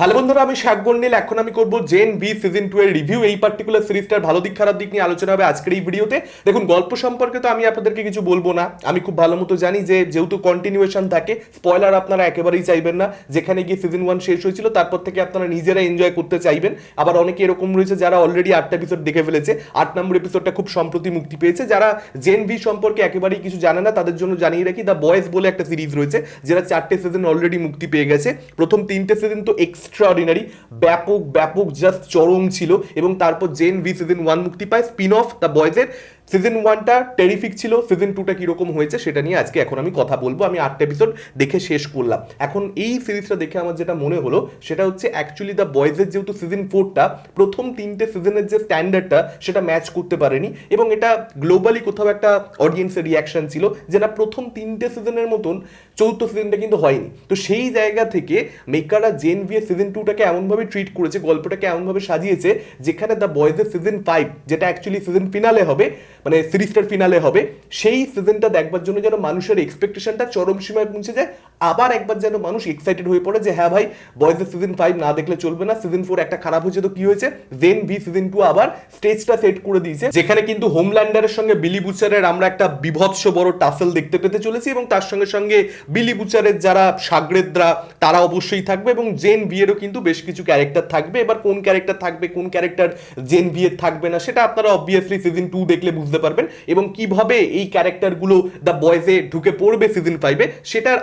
Hello বন্ধুরা, আমি শাকগন নীল। এখন আমি করব জেন বি সিজন টু এর রিভিউ এই পার্টিকুলার সিরিজটার ভালো দিক, খারাপ দিক নিয়ে আলোচনা হবে আজকের এই ভিডিওতে দেখুন, গল্প সম্পর্কে তো আমি আপনাদেরকে কিছু বলব না। আমি খুব ভালো মতো জানি যে, যেহেতু কন্টিনিউয়েশন থাকে স্পয়লার আপনারা একেবারেই চাইবেন না। যেখানে গিয়ে সিজন ওয়ান শেষ হয়েছিল, তারপর থেকে আপনারা নিজেরা এনজয় করতে চাইবেন। আবার অনেকে এরকম রয়েছে যারা অলরেডি আটটা এপিসোড দেখে ফেলেছে। আট নম্বর এপিসোডটা খুব সম্প্রতি মুক্তি পেয়েছে। যারা জেন বি সম্পর্কে একেবারেই কিছু জানে না, তাদের জন্য জানিয়ে রাখি দ্য বয়েজ বলে একটা সিরিজ রয়েছে, যেটা চারটে সিজন অলরেডি মুক্তি পেয়ে গেছে। প্রথম তিনটে সিজন তো এক্সট্রা অর্ডিনারি ব্যাপক ব্যাপক জাস্ট চরম ছিল এবং তারপর জেন ভি সিজন ওয়ান মুক্তি পায় স্পিন অফ দ্য বয়েজের সিজন ওয়ানটা টেরিফিক ছিল সিজন টুটা কীরকম হয়েছে সেটা নিয়ে আজকে এখন আমি কথা বলব। আমি আটটা এপিসোড দেখে শেষ করলাম। এখন এই সিরিজটা দেখে আমার যেটা মনে হলো, সেটা হচ্ছে অ্যাকচুয়ালি দ্য বয়েজের যেহেতু সিজন ফোরটা প্রথম তিনটে সিজনের যে স্ট্যান্ডার্ডটা সেটা ম্যাচ করতে পারেনি। এবং এটা গ্লোবালি কোথাও একটা অডিয়েন্সের রিয়াকশন ছিল যে না, প্রথম তিনটে সিজনের মতন চৌথ সিজনটা কিন্তু হয়নি। তো সেই জায়গা থেকে মেকাররা জেন ভিএ সিজন টুটাকে এমনভাবে ট্রিট করেছে, গল্পটাকে এমনভাবে সাজিয়েছে, যেখানে দ্য বয়েজের সিজন ফাইভ যেটা অ্যাকচুয়ালি সিজন ফিনালে হবে মানে সিরিজটার ফিনালে হবে। সেই সিজনটা দেখবার জন্য যেন মানুষের এক্সপেকটেশনটা চরম সীমায় পৌঁছে যায়। আবার একবার যেন মানুষ এক্সাইটেড হয়ে পড়ে যে হ্যাঁ ভাই বয়েজের সিজন ফাইভ না দেখলে চলবে না। সিজন ফোর একটা খারাপ হয়েছে তো কি হয়েছে? জেন ভি সিজন টু আবার স্টেজটা সেট করে দিয়েছে। যেখানে কিন্তু হোমল্যান্ডারের সঙ্গে বিলি বুচারের আমরা একটা বিভৎস বড় টাসেল দেখতে পেতে চলেছি এবং তার সঙ্গে সঙ্গে বিলি বুচারের যারা সাগরেদরা, তারা অবশ্যই থাকবে এবং জেন বিয়েরও কিন্তু বেশ কিছু ক্যারেক্টার থাকবে। এবার কোন ক্যারেক্টার থাকবে, কোন ক্যারেক্টার জেন বিয়ের থাকবে না, সেটা আপনারা অবভিয়াসলি সিজন টু দেখলে বুঝতে পারবেন। এবং কীভাবে এই ক্যারেক্টারগুলো দ্য বয়েজে ঢুকে পড়বে সিজন ফাইভে সেটার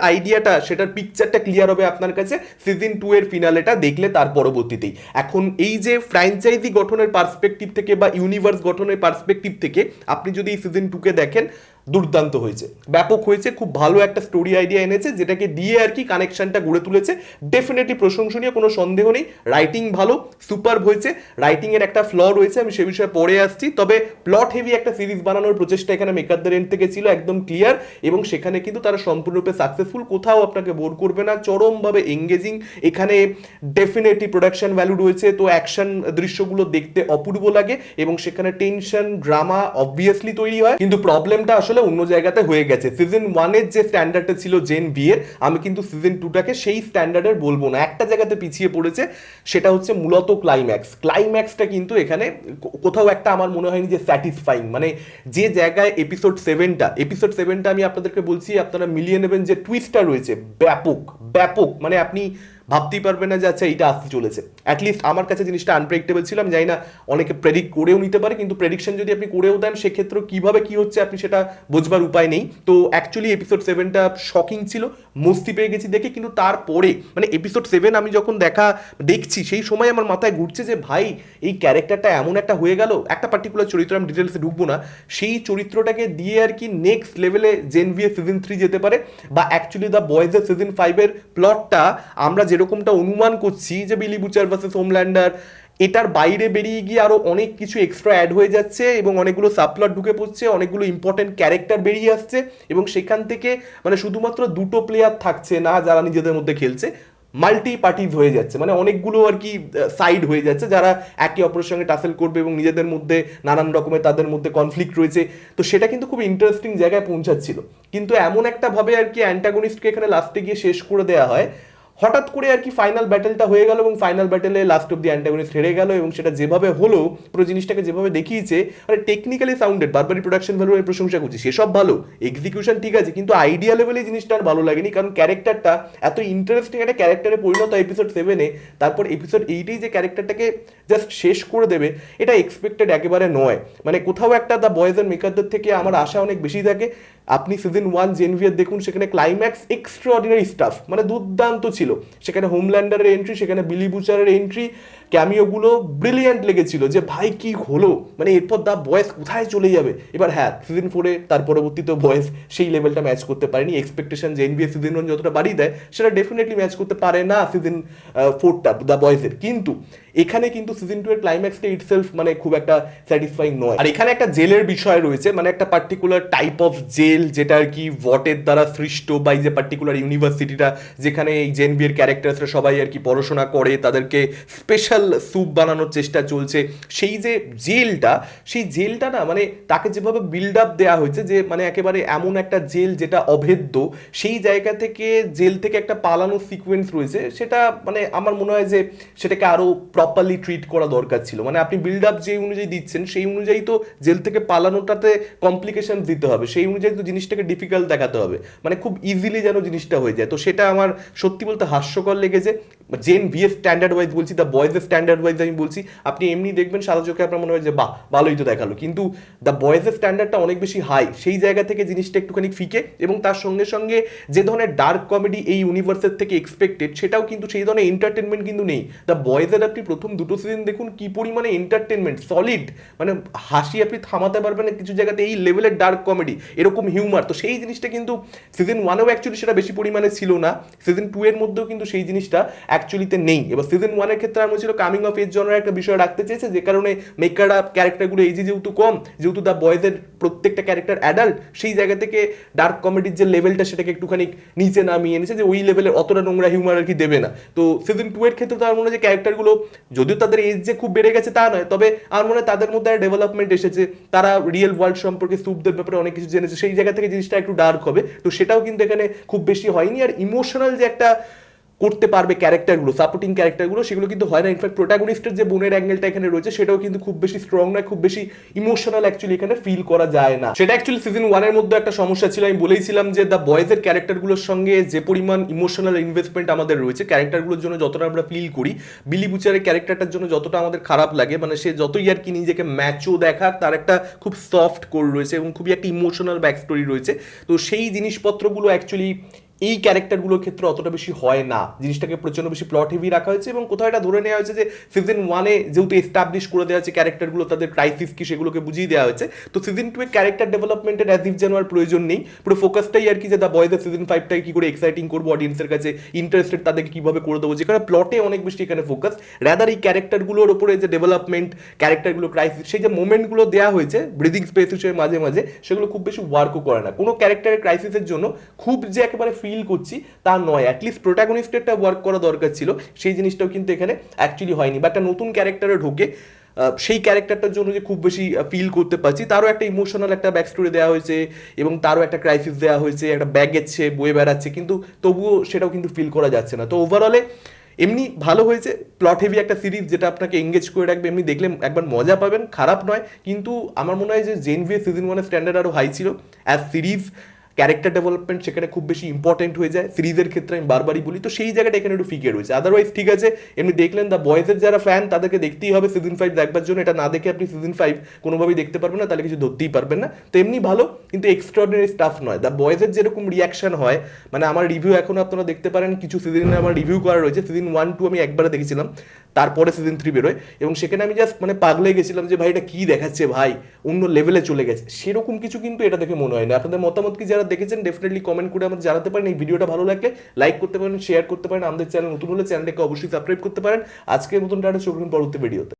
আইডিয়াটা সেটার পিকচারটা ক্লিয়ার হবে আপনার কাছে। সিজন টু এর ফিনালেটা দেখলে তার পরবর্তীতেই। এখন এই যে ফ্র্যাঞ্চাইজি গঠনের পার্সপেক্টিভ থেকে বা ইউনিভার্স গঠনের পার্সপেক্টিভ থেকে, আপনি যদি এই সিজন টুকে দেখেন দুর্দান্ত হয়েছে। ব্যাপক হয়েছে, খুব ভালো একটা স্টোরি আইডিয়া এনেছে, যেটাকে দিয়ে আর কি কানেকশনটা গড়ে তুলেছে। ডেফিনেটলি প্রশংসনীয়, কোনো সন্দেহ নেই। রাইটিং ভালো সুপার হয়েছে। রাইটিং এর একটা ফ্ল রয়েছে, আমি সে বিষয়ে পরে আসছি। তবে প্লট হেভি একটা সিরিজ বানানোর প্রচেষ্টা এখানে মেকারদের এন্ড থেকে ছিল একদম ক্লিয়ার এবং সেখানে কিন্তু তারা সম্পূর্ণরূপে সাকসেসফুল কোথাও আপনাকে বোর করবে না, চরমভাবে এঙ্গেজিং এখানে ডেফিনেটলি প্রোডাকশন ভ্যালু রয়েছে, তো অ্যাকশন দৃশ্যগুলো দেখতে অপূর্ব লাগে এবং সেখানে টেনশন ড্রামা অবভিয়াসলি তৈরি হয়। কিন্তু প্রবলেমটা আসলে অন্য জায়গাতে হয়ে গেছে। সিজন ওয়ানের যে স্ট্যান্ডার্ডটা ছিল জেন বিয়ের আমি কিন্তু সিজন টুটাকে সেই স্ট্যান্ডার্ডের বলব না। একটা জায়গাতে পিছিয়ে পড়েছে, সেটা হচ্ছে মূলত ক্লাইম্যাক্স ক্লাইম্যাক্সটা কিন্তু এখানে কোথাও একটা আমার মনে হয়নি যে স্যাটিসফাইং মানে যে জায়গায় এপিসোড সেভেনটা এপিসোড সেভেনটা আমি আপনাদেরকে বলছি, আপনারা মিলিয়ে নেবেন যে টুইস্টটা রয়েছে। ব্যাপক ব্যাপক। মানে আপনি ভাবতেই পারবেন না যে আচ্ছা এইটা আসতে চলেছে। অ্যাটলিস্ট আমার কাছে জিনিসটা আনপ্রেডিক্টেবল ছিল, আমি জানি না অনেকে প্রেডিক্ট করেও নিতে পারে, কিন্তু প্রেডিকশন যদি আপনি করেও দেন সেক্ষেত্রে কীভাবে কী হচ্ছে আপনি সেটা বোঝবার উপায় নেই। তো অ্যাকচুয়ালি এপিসোড সেভেনটা শকিং ছিল, মস্তি পেয়ে গেছি দেখে, কিন্তু তারপরে মানে এপিসোড সেভেন আমি যখন দেখা দেখছি, সেই সময় আমার মাথায় ঘুরছে যে, ভাই, এই ক্যারেক্টারটা এমন একটা হয়ে গেল, একটা পার্টিকুলার চরিত্র আমি ডিটেলসে ঢুকবো না। সেই চরিত্রটাকে দিয়ে আর কি নেক্সট লেভেলে জেন ভিএ সিজন থ্রি যেতে পারে, বা অ্যাকচুয়ালি দ্য বয়েজের সিজন ফাইভের প্লটটা আমরা যেরকমটা অনুমান করছি যে, বিলি বুচার ভার্সেস হোমল্যান্ডার এটার বাইরে বেরিয়ে গিয়ে আরও অনেক কিছু এক্সট্রা অ্যাড হয়ে যাচ্ছে এবং অনেকগুলো সাপ্লট ঢুকে পড়ছে, অনেকগুলো ইম্পর্টেন্ট ক্যারেক্টার বেরিয়ে আসছে এবং সেখান থেকে মানে শুধুমাত্র দুটো প্লেয়ার থাকছে না যারা নিজেদের মধ্যে খেলছে মাল্টি পার্টিজ হয়ে যাচ্ছে। মানে অনেকগুলো আর কি সাইড হয়ে যাচ্ছে যারা একে অপরের সঙ্গে টাসেল করবে এবং নিজেদের মধ্যে নানান রকমের তাদের মধ্যে কনফ্লিক্ট রয়েছে। তো সেটা কিন্তু খুব ইন্টারেস্টিং জায়গায় পৌঁছাচ্ছিল। কিন্তু এমন একটা ভাবে আর কি অ্যান্টাগনিস্টকে এখানে লাস্টে গিয়ে শেষ করে দেওয়া হয় হঠাৎ করে আর কি ফাইনাল ব্যাটেলটা হয়ে গেল এবং ফাইনাল ব্যাটেলে লাস্ট অব দি অ্যান্টাগনিস্ট হেরে গেল এবং সেটা যেভাবে হলো, পুরো জিনিসটাকে যেভাবে দেখিয়েছে মানে টেকনিক্যালি সাউন্ডেড বারবারই প্রোডাকশন ভ্যালু আমি প্রশংসা করছি। সেসব ভালো এক্সিকিউশন ঠিক আছে, কিন্তু আইডিয়া লেভেলে জিনিসটা আর ভালো লাগেনি, কারণ ক্যারেক্টারটা এত ইন্টারেস্টিং একটা ক্যারেক্টারে পরিণত এপিসোড সেভেনে তারপর এপিসোড এইটেই যে ক্যারেক্টারটাকে জাস্ট শেষ করে দেবে, এটা এক্সপেক্টেড একেবারে নয়। মানে কোথাও একটা দ্য বয়েজ অ্যান্ড মেকারদের থেকে আমার আশা অনেক বেশি থাকে। আপনি সিজন ওয়ান জেনভিয়ার দেখুন, সেখানে ক্লাইম্যাক্স এক্সট্রা অর্ডিনারি স্টাফ মানে দুর্দান্ত ছিল। সেখানে হোমল্যান্ডারের এন্ট্রি সেখানে বিলি বুচারের এন্ট্রি ক্যামিওগুলো ব্রিলিয়ান্ট লেগেছিল যে, ভাই, কি হলো? মানে এরপর দা বয়েস কোথায় চলে যাবে? এবার হ্যাঁ সিজন ফোরে তার পরবর্তীতে বয়েস সেই লেভেলটা ম্যাচ করতে পারেনি। এক্সপেকটেশন যে এনবিএ সিজন ওয়ান যতটা বাড়িয়ে দেয়, সেটা ডেফিনেটলি ম্যাচ করতে পারে না সিজন ফোরটা দ্য বয়েসের। কিন্তু এখানে কিন্তু সিজন টু এর ক্লাইম্যাক্সটা ইটসেলফ মানে খুব একটা স্যাটিসফাইং নয়। আর এখানে একটা জেলের বিষয় রয়েছে মানে একটা পার্টিকুলার টাইপ অফ জেল যেটা আর কি ভটের দ্বারা সৃষ্ট বা এই যে পার্টিকুলার ইউনিভার্সিটিটা যেখানে এই জেন জেএনভি এর ক্যারেক্টার্সরা সবাই আর কি পড়াশোনা করে, তাদেরকে স্পেশাল স্যুপ বানানোর চেষ্টা চলছে। সেই যে জেলটা, সেই জেলটা না মানে তাকে যেভাবে বিল্ড আপ দেওয়া হয়েছে যে মানে একেবারে এমন একটা জেল যেটা অভেদ্য, সেই জায়গা থেকে জেল থেকে একটা পালানোর সিকোয়েন্স রয়েছে, সেটা মানে আমার মনে হয় যে সেটাকে আরও প্রপারলি ট্রিট করা দরকার ছিল। মানে আপনি বিল্ড আপ যে অনুযায়ী দিচ্ছেন, সেই অনুযায়ী তো জেল থেকে পালানোটাতে কমপ্লিকেশন দিতে হবে, সেই অনুযায়ী তো জিনিসটাকে ডিফিকাল্ট দেখাতে হবে। মানে খুব ইজিলি যেন জিনিসটা হয়ে যায়। তো সেটা আমার সত্যি বলতে হাস্যকর লেগেছে। জেন ভিএস স্ট্যান্ডার্ড ওয়াইজ বলছি দ্য বয়েজের স্ট্যান্ডার্ড ওয়াইজ আমি বলছি, আপনি এমনি দেখবেন সাদা চোখে আপনার মনে হয় যে, বাহ, ভালোই তো দেখাল। কিন্তু দ্য বয়েজের স্ট্যান্ডার্ডটা অনেক বেশি হাই সেই জায়গা থেকে জিনিসটা একটুখানি ফিকে এবং তার সঙ্গে সঙ্গে যে ধরনের ডার্ক কমেডি এই ইউনিভার্সের থেকে এক্সপেক্টেড সেটাও কিন্তু সেই ধরনের এন্টারটেনমেন্ট কিন্তু নেই। দ্য বয়েজের আপনি প্রথম দুটো সিজন দেখুন, কি পরিমাণে এন্টারটেনমেন্ট সলিড মানে হাসি আপনি থামাতে পারবেন না কিছু জায়গাতে এই লেভেলের ডার্ক কমেডি এরকম হিউমার তো সেই জিনিসটা কিন্তু সিজন ওয়ানেও অ্যাকচুয়ালি সেটা বেশি পরিমাণে ছিল না। সিজন টু এর মধ্যেও কিন্তু সেই জিনিসটা অ্যাকচুয়ালিতে নেই। এবার সিজন ওয়ানের ক্ষেত্রে আমার ছিল কামিং অফ এজ জনের একটা বিষয় রাখতে চেয়েছে, যে কারণে মেকাররা ক্যারেক্টারগুলো এই যেহেতু কম, যেহেতু দ্য বয়েজের প্রত্যেকটা ক্যারেক্টার অ্যাডাল্ট সেই জায়গা থেকে ডার্ক কমেডির যে লেভেলটা সেটাকে একটুখানি নিচে নামিয়ে এনেছে, যে ওই লেভেলের অতটা নোংরা হিউমার আর কি দেবে না। তো সিজন টু এর ক্ষেত্রে তো আমার মনে হয় যে ক্যারেক্টারগুলো যদিও তাদের এজ যে খুব বেড়ে গেছে তা নয়, তবে আমার মনে হয় তাদের মধ্যে ডেভেলপমেন্ট এসেছে। তারা রিয়েল ওয়ার্ল্ড সম্পর্কে সুপদের ব্যাপারে অনেক কিছু জেনেছে, সেই জায়গা থেকে জিনিসটা একটু ডার্ক হবে। তো সেটাও কিন্তু এখানে খুব বেশি হয়নি। আর ইমোশনাল যে একটা করতে পারবে ক্যারেক্টারগুলো সাপোর্টিং ক্যারেক্টারগুলো, সেগুলো কিন্তু হয় না। ইনফ্যাক্ট প্রোটাগনিস্টের যে বোনের অ্যাঙ্গেলটা এখানে রয়েছে, সেটাও কিন্তু খুব বেশি স্ট্রং নয় খুব বেশি ইমোশনাল অ্যাকচুয়ালি এখানে ফিল করা যায় না। সেটা অ্যাকচুয়ালি সিজন ওয়ানের মধ্যে একটা সমস্যা ছিল। আমি বলেইছিলাম যে দ্য বয়েজের ক্যারেক্টারগুলোর সঙ্গে যে পরিমাণ ইমোশনাল ইনভেস্টমেন্ট আমাদের রয়েছে, ক্যারেক্টারগুলোর জন্য যতটা আমরা ফিল করি বিলি বুচারের ক্যারেক্টারটার জন্য যতটা আমাদের খারাপ লাগে মানে সে যতই আর কি নিজেকে ম্যাচও দেখাক, তার একটা খুব সফট কোর রয়েছে এবং খুবই একটা ইমোশনাল ব্যাক স্টোরি রয়েছে। তো সেই জিনিসপত্রগুলো অ্যাকচুয়ালি এই ক্যারেক্টারগুলোর ক্ষেত্রে অতটা বেশি হয় না। জিনিসটাকে প্রচণ্ড বেশি প্লট হেভি রাখা হয়েছে এবং কোথাও এটা ধরে নেওয়া হয়েছে যে সিজন ওয়ানে যেহেতু এস্টাবলিশ করে দেওয়া হয়েছে ক্যারেক্টারগুলো, তাদের ক্রাইসিস কি সেগুলোকে বুঝিয়ে দেওয়া হয়েছে। তো সিজন টু এর ক্যারেক্টার ডেভেলপমেন্টের অ্যাজ ইফ যেন প্রয়োজন নেই। পুরো ফোকাসটাই আর কি যে দ্য বয়েজের সিজন ফাইভটাকে কি করে এক্সাইটিং করব অডিয়েন্সের কাছে ইন্টারেস্টেড তাদেরকে কীভাবে করে দেবো, যেখানে প্লটে অনেক বেশি এখানে ফোকাস রাদার এই ক্যারেক্টারগুলোর ওপরে যে ডেভেলপমেন্ট ক্যারেক্টারগুলো ক্রাইসিস সেই যে মোমেন্টগুলো দেওয়া হয়েছে ব্রিদিং স্পেস হিসেবে মাঝে মাঝে, সেগুলো খুব বেশি ওয়ার্কও করে না। কোনো ক্যারেক্টারের ক্রাইসিসের জন্য খুব যে একেবারে ফিল করছি, তা নয়। অ্যাটলিস্ট প্রোটাগনিস্টেরটা ওয়ার্ক করা দরকার ছিল। সেই জিনিসটাও কিন্তু এখানে অ্যাকচুয়ালি হয়নি। বা একটা নতুন ক্যারেক্টারে ঢোকে সেই ক্যারেক্টারটার জন্য যে খুব বেশি ফিল করতে পারছি, তারও একটা ইমোশনাল একটা ব্যাক স্টোরি দেওয়া হয়েছে এবং তারও একটা ক্রাইসিস দেওয়া হয়েছে, একটা ব্যাগ এচ্ছে বয়ে বেড়াচ্ছে, কিন্তু তবুও সেটাও কিন্তু ফিল করা যাচ্ছে না। তো ওভারঅলে এমনি ভালো হয়েছে। প্লট হেভি একটা সিরিজ যেটা আপনাকে এঙ্গেজ করে রাখবে, এমনি দেখলে একবার মজা পাবেন, খারাপ নয়। কিন্তু আমার মনে হয় যে জেন ভিএ সিজন ওয়ানের স্ট্যান্ডার্ড আরও হাই ছিল। অ্যাজ সিরিজ ক্যারেক্টার ডেভেলপমেন্ট সেখানে খুব বেশি ইম্পর্টেন্ট হয়ে যায়। সিরিজের ক্ষেত্রে আমি বারবারই বলি, তো সেই জায়গাটা এখানে একটু ফিকে রয়েছে আদারওয়াইজ ঠিক আছে, এমনি দেখলেন দ্য বয়েজের যারা ফ্যান তাদেরকে দেখতেই হবে সিজন ফাইভ দেখবার জন্য। এটা না দেখে আপনি সিজন ফাইভ কোনোভাবেই দেখতে পারবেন না, তাহলে কিছু ধরতেই পারবেন না। তো এমনি ভালো, কিন্তু এক্সট্রাঅর্ডিনারি স্টাফ নয়। দ্য বয়েজের যেরকম রিয়াকশন হয় মানে আমার রিভিউ এখনও আপনারা দেখতে পারেন, কিছু সিজনে আমার রিভিউ করা রয়েছে। সিজন ওয়ান টু আমি একবারে দেখেছিলাম। তারপরে সিজন থ্রি বেরোয়। এবং সেখানে আমি জাস্ট মানে পাগলে গেছিলাম যে, ভাই, এটা কী দেখাচ্ছে, ভাই? অন্য লেভেলে চলে গেছে। সেরকম কিছু কিন্তু এটা দেখে মনে হয় না। আপনাদের মতামত কি যারা দেখেছেন ডেফিনেটলি কমেন্ট করে আমাদের জানাতে পারেন। এই ভিডিওটা ভালো লাগলে লাইক করতে পারেন শেয়ার করতে পারেন। আমাদের চ্যানেল নতুন হলে চ্যানেলটাকে অবশ্যই সাবস্ক্রাইব করতে পারেন। আজকের মতন টাটা চোখ পরবর্তী ভিডিওতে